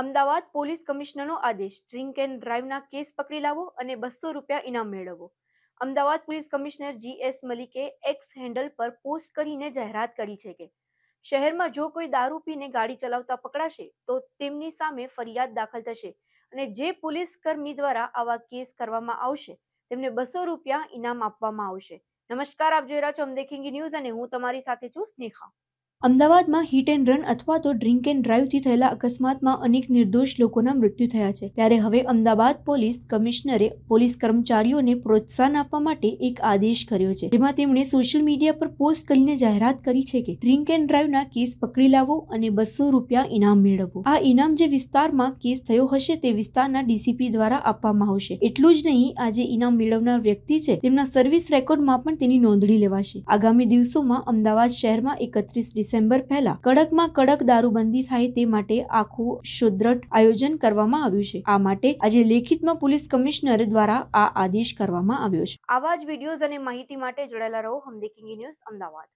Ahmedabad police કમિશનરનો આદેશ. Drink and ડ્રાઈવના case પકડી લાવો અને બસો રૂપિયા ઇનામ મેળવો. Ahmedabad police commissioner G S મલિકે એક્સ હેન્ડલ પર પોસ્ટ કરીને જાહેરાત કરી છે કે, શહેરમાં જો કોઈ દારૂ પીને ગાડી ચલાવતા પકડાશે, તો તેમની સામે ફરિયાદ દાખલ થશે અને જે પોલીસ કર્મી દ્વારા આવા કેસ કરવામાં આવશે, તેમને બસો રૂપિયા ઇનામ આપવામાં આવશે. નમસ્કાર, આપ જોઈ રહ્યા છો અમદેખિંગી ન્યૂઝ અને હું તમારી સાથે છું સ્નેહા. અમદાવાદમાં હિટ એન્ડ રન અથવા તો ડ્રિંક એન્ડ ડ્રાઈવથી થયેલા અકસ્માતમાં અનેક નિર્દોષ લોકોના મૃત્યુ થયા છે. ત્યારે હવે અમદાવાદ પોલીસ કમિશનરે પોલીસ કર્મચારીઓને પ્રોત્સાહન આપવા માટે એક આદેશ કર્યો છે. જેમાં તેમણે સોશિયલ મીડિયા પર પોસ્ટ કરીને જાહેરાત કરી છે કે ડ્રિંક એન્ડ ડ્રાઈવના કેસ પકડી લાવો અને બસો રૂપિયા ઇનામ મેળવો. આ ઇનામ જે વિસ્તારમાં કેસ થયો હશે તે વિસ્તારના ડીસીપી દ્વારા આપવામાં આવશે. એટલું જ નહીં, આજે ઇનામ મેળવનાર વ્યક્તિ છે, તેમના સર્વિસ રેકોર્ડમાં પણ તેની નોંધણી લેવાશે. આગામી દિવસોમાં અમદાવાદ શહેરમાં એકત્રીસ ડિસેમ્બર પહેલા કડકમાં કડક દારૂબંધી થાય તે માટે આખું સુદ્રઢ આયોજન કરવામાં આવ્યું છે. આ માટે આજે લેખિતમાં પોલીસ કમિશનર દ્વારા આ આદેશ કરવામાં આવ્યો છે. આવા જ વિડીયોઝ અને માહિતી માટે જોડાયેલા રહો. હમ દેખેંગે ન્યૂઝ અમદાવાદ.